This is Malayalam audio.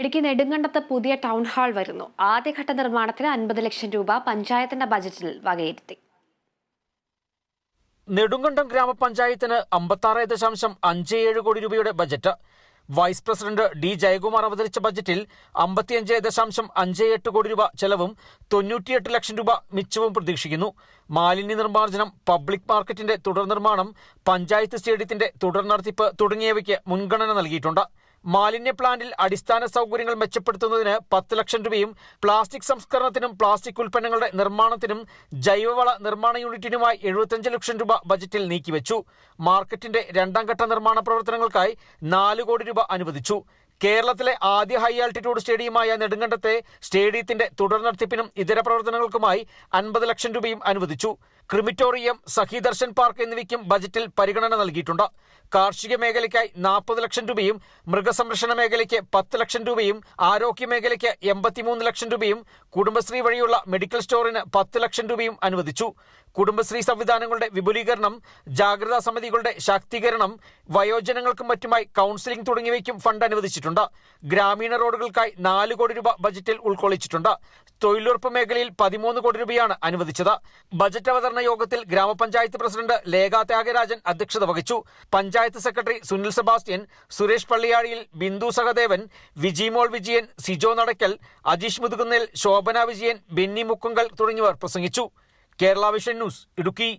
ഇടുക്കി നെടുങ്കണ്ടത്ത് പുതിയ ടൗൺ ഹാൾ വരുന്നു. ആദ്യഘട്ട നിർമ്മാണത്തിന് അൻപത് ലക്ഷം രൂപ പഞ്ചായത്തിന്റെ ബജറ്റിൽ വകയിരുത്തി. നെടുങ്കണ്ടം ഗ്രാമപഞ്ചായത്തിന് അമ്പത്താറ് ദശാംശം അഞ്ച് ഏഴ് കോടി രൂപയുടെ budget vice president D Jayakumar അവതരിച്ച ബജറ്റിൽ അമ്പത്തിയഞ്ച് ദശാംശം അഞ്ച് എട്ട് കോടി രൂപ ചെലവും തൊണ്ണൂറ്റിയെട്ട് ലക്ഷം രൂപ മിച്ചവും പ്രതീക്ഷിക്കുന്നു. മാലിന്യ നിർമ്മാർജനം പബ്ലിക് മാർക്കറ്റിന്റെ തുടർ നിർമ്മാണം പഞ്ചായത്ത് സ്റ്റേഡിയത്തിന്റെ തുടർ നടത്തിപ്പ് തുടങ്ങിയവയ്ക്ക് മുൻഗണന നൽകിയിട്ടുണ്ട്. മാലിന്യ പ്ലാന്റിൽ അടിസ്ഥാന സൗകര്യങ്ങൾ മെച്ചപ്പെടുത്തുന്നതിന് പത്ത് ലക്ഷം രൂപയും പ്ലാസ്റ്റിക് സംസ്കരണത്തിനും പ്ലാസ്റ്റിക് ഉൽപ്പന്നങ്ങളുടെ നിർമ്മാണത്തിനും ജൈവവള നിർമ്മാണ യൂണിറ്റിനുമായി എഴുപത്തിയഞ്ച് ലക്ഷം രൂപ ബജറ്റിൽ നീക്കിവെച്ചു. മാർക്കറ്റിന്റെ രണ്ടാം ഘട്ട നിർമ്മാണ പ്രവർത്തനങ്ങൾക്കായി നാല് കോടി രൂപ അനുവദിച്ചു. കേരളത്തിലെ ആദ്യ ഹൈ ആൾട്ടിറ്റ്യൂഡ് സ്റ്റേഡിയമായ നെടുങ്കണ്ടത്തെ സ്റ്റേഡിയത്തിന്റെ തുടർ നടത്തിപ്പിനും ഇതര പ്രവർത്തനങ്ങൾക്കുമായി അൻപത് ലക്ഷം രൂപയും അനുവദിച്ചു. ക്രിമിറ്റോറിയം സഹിദർശൻ പാർക്ക് എന്നിവയ്ക്കും ബജറ്റിൽ പരിഗണന നൽകിയിട്ടുണ്ട്. കാർഷിക മേഖലയ്ക്കായി നാൽപ്പത് ലക്ഷം രൂപയും മൃഗസംരക്ഷണ മേഖലയ്ക്ക് പത്ത് ലക്ഷം രൂപയും ആരോഗ്യ മേഖലയ്ക്ക് എൺപത്തിമൂന്ന് ലക്ഷം രൂപയും കുടുംബശ്രീ വഴിയുള്ള മെഡിക്കൽ സ്റ്റോറിന് പത്ത് ലക്ഷം രൂപയും അനുവദിച്ചു. കുടുംബശ്രീ സംവിധാനങ്ങളുടെ വിപുലീകരണം ജാഗ്രതാ സമിതികളുടെ ശാക്തീകരണം വയോജനങ്ങൾക്കും മറ്റുമായി കൗൺസിലിംഗ് തുടങ്ങിയവയ്ക്കും ഫണ്ട് അനുവദിച്ചിട്ടുണ്ട്. ഗ്രാമീണ റോഡുകൾക്കായി നാല് കോടി രൂപ ബജറ്റിൽ ഉൾക്കൊള്ളിച്ചിട്ടുണ്ട്. തൊഴിലുറപ്പ് മേഖലയിൽ പതിമൂന്ന് കോടി രൂപയാണ് അനുവദിച്ചത്. ബജറ്റ് അവതരണ യോഗത്തിൽ ഗ്രാമപഞ്ചായത്ത് പ്രസിഡന്റ് ലേഖ ത്യാഗരാജൻ അധ്യക്ഷത വഹിച്ചു. Panchayat secretary Sunil Sebastian Suresh Palliyazhiyil Bindu Sahadevan Vijimol Vijayan Sijo Nadakkal Ajeesh Muthukunnel Shobhana Vijayan Benny Mukkunkal തുടങ്ങിയവർ പ്രസംഗിച്ചു. Kerala vision news Idukki.